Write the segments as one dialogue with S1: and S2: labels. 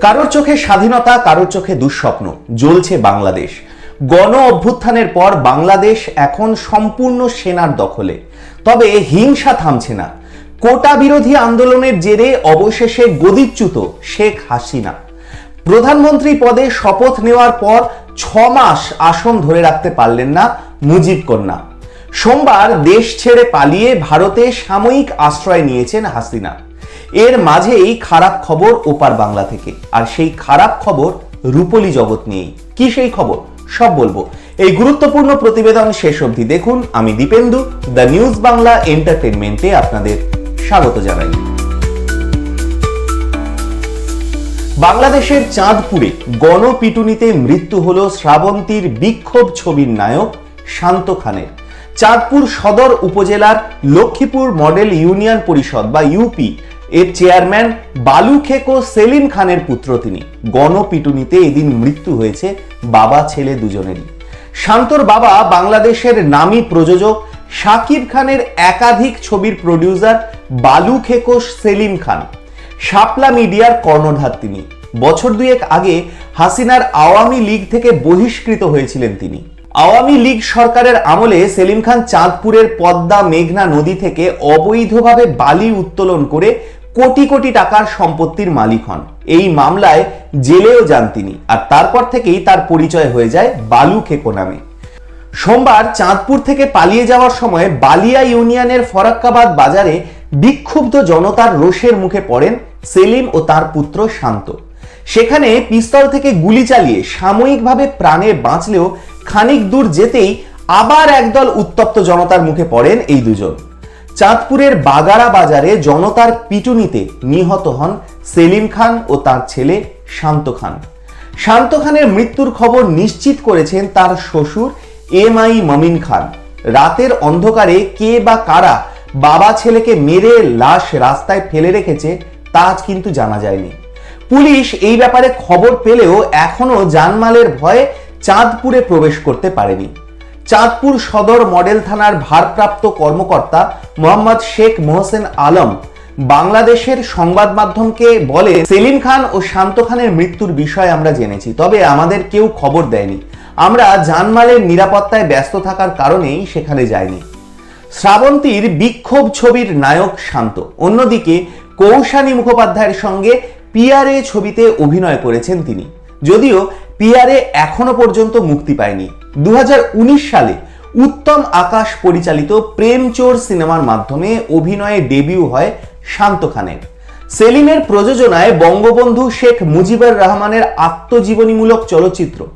S1: কারোর চোখে স্বাধীনতা, কারোর চোখে দুঃস্বপ্ন। জ্বলছে বাংলাদেশ। গণ অভ্যুত্থানের পর বাংলাদেশ এখন সম্পূর্ণ সেনার দখলে। তবে হিংসা থামছে না। কোটা বিরোধী আন্দোলনের জেরে অবশেষে গদিচ্যুত শেখ হাসিনা। প্রধানমন্ত্রী পদে শপথ নেওয়ার পর ছ মাস আসন ধরে রাখতে পারলেন না মুজিব কন্যা। সোমবার দেশ ছেড়ে পালিয়ে ভারতে সাময়িক আশ্রয় নিয়েছেন হাসিনা। এর মাঝেই খারাপ খবর ওপার বাংলা থেকে। আর সেই খারাপ খবর রূপলী জগৎ নিয়েই। কি সেই খবর? সব বলব। এই গুরুত্বপূর্ণ প্রতিবেদন শেষ অবধি দেখুন। আমি দীপেন্দু, দ্য নিউজ বাংলা এন্টারটেনমেন্টে আপনাদের স্বাগত জানাই। বাংলাদেশের চাঁদপুরে গণপিটুনিতে মৃত্যু হল শ্রাবন্তীর বিক্ষোভ ছবির নায়ক শান্ত খানের। চাঁদপুর সদর উপজেলার লক্ষ্মীপুর মডেল ইউনিয়ন পরিষদ বা ইউপি এর চেয়ারম্যান বালু খেকো সেলিম খানের পুত্র তিনি। গণপিটুনিতে এদিন মৃত্যু হয়েছে বাবা, ছেলে দুজনেরই। শান্তর বাবা বাংলাদেশের নামী প্রযোজক শাকিব খানের একাধিক ছবির প্রডিউসার বালু খেকো সেলিম খান। শাপলা মিডিয়ার কর্ণধার তিনি। বছর দুয়েক আগে হাসিনার আওয়ামী লীগ থেকে বহিষ্কৃত হয়েছিলেন তিনি। আওয়ামী লীগ সরকারের আমলে সেলিম খান চাঁদপুরের পদ্মা মেঘনা নদী থেকে অবৈধভাবে বালি উত্তোলন করে কোটি কোটি টাকার সম্পত্তির মালিক হন। এই মামলায় জেলেও যান তিনি আর তারপর থেকেই তার পরিচয় হয়ে যায় বালু খেকো নামে। সোমবার চাঁদপুর থেকে পালিয়ে যাওয়ার সময় বালিয়া ইউনিয়নের ফরাক্কাবাদ বাজারে বিক্ষুব্ধ জনতার রোষের মুখে পড়েন সেলিম ও তার পুত্র শান্ত। সেখানে পিস্তল থেকে গুলি চালিয়ে সাময়িকভাবে প্রাণে বাঁচলেও খানিক দূর যেতেই আবার একদল উত্তপ্ত জনতার মুখে পড়েন এই দুজন। চাঁদপুরের বাগারা বাজারে জনতার পিটুনিতে নিহত হন সেলিম খান ও তার ছেলে শান্ত খান। শান্ত খানের মৃত্যুর খবর নিশ্চিত করেছেন তার শ্বশুর এম আই মমিন খান। রাতের অন্ধকারে কে বা কারা বাবা ছেলেকে মেরে লাশ রাস্তায় ফেলে রেখেছে তা কিন্তু জানা যায়নি। পুলিশ এই ব্যাপারে খবর পেলেও এখনও জানমালের ভয়ে চাঁদপুরে প্রবেশ করতে পারেনি। চাঁদপুর সদর মডেল থানার ভারপ্রাপ্ত কর্মকর্তা মোহাম্মদ শেখ মোহসেন আলম বাংলাদেশের সংবাদ মাধ্যমকে বলে, সেলিম খান ও শান্ত খানের মৃত্যুর বিষয়ে আমরা জেনেছি, তবে আমাদের কেউ খবর দেয়নি। আমরা জানমালের নিরাপত্তায় ব্যস্ত থাকার কারণেই সেখানে যাইনি। শ্রাবন্তীর বিক্ষোভ ছবির নায়ক শান্ত। অন্যদিকে, কৌশানী মুখোপাধ্যায়ের সঙ্গে পিআরএ ছবিতে অভিনয় করেছেন তিনি। যদিও পিআরএ এখনও পর্যন্ত মুক্তি পায়নি। দু হাজার উনিশ সালে উত্তম আকাশ পরিচালিত প্রেম চোর সিনেমার মাধ্যমে অভিনয়ে ডেবিউ হয় শান্ত খানের। সেলিমের প্রযোজনায় বঙ্গবন্ধু শেখ মুজিবুর রহমানের আত্মজীবনীমূলক চলচ্চিত্র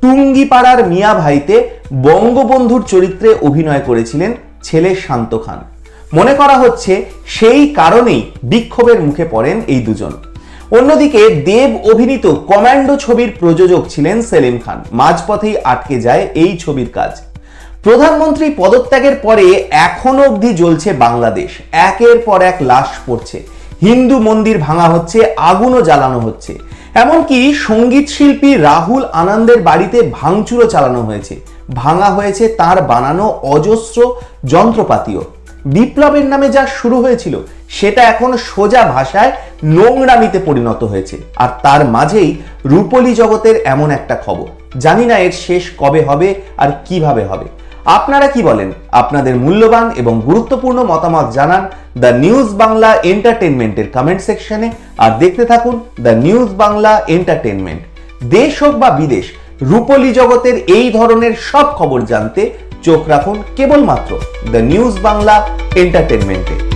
S1: টুঙ্গিপাড়ার মিয়া ভাইতে বঙ্গবন্ধুর চরিত্রে অভিনয় করেছিলেন ছেলে শান্ত খান। মনে করা হচ্ছে সেই কারণেই বিক্ষোভের মুখে পড়েন এই দুজন। অন্যদিকে দেব অভিনীত কমান্ডো ছবির প্রযোজক ছিলেন সেলিম খান। মাঝপথেই আটকে যায় এই ছবির কাজ। প্রধানমন্ত্রী পদত্যাগের পরে এখনও অবধি জ্বলছে বাংলাদেশ। একের পর এক লাশ পড়ছে। হিন্দু মন্দির ভাঙা হচ্ছে, আগুনও জ্বালানো হচ্ছে। এমনকি সংগীত শিল্পী রাহুল আনন্দের বাড়িতে ভাঙচুরও চালানো হয়েছে। ভাঙা হয়েছে তার বানানো অজস্র যন্ত্রপাতিও। বিপ্লবের নামে যা শুরু হয়েছিল, সেটা এখন সোজা ভাষায় নোংরামিতে পরিণত হয়েছে। আর তার মাঝেই রূপলী জগতের এমন একটা খবর। জানি না এর শেষ কবে হবে আর কীভাবে হবে। আপনারা কি বলেন? আপনাদের মূল্যবান এবং গুরুত্বপূর্ণ মতামত জানান দ্য নিউজ বাংলা এন্টারটেনমেন্টের কমেন্ট সেকশনে আর দেখতে থাকুন দ্য নিউজ বাংলা এন্টারটেনমেন্ট দেশ হোক বা বিদেশ, রূপলী জগতের এই ধরনের সব খবর জানতে চোখ রাখুন কেবলমাত্র দ্য নিউজ বাংলা এন্টারটেনমেন্টে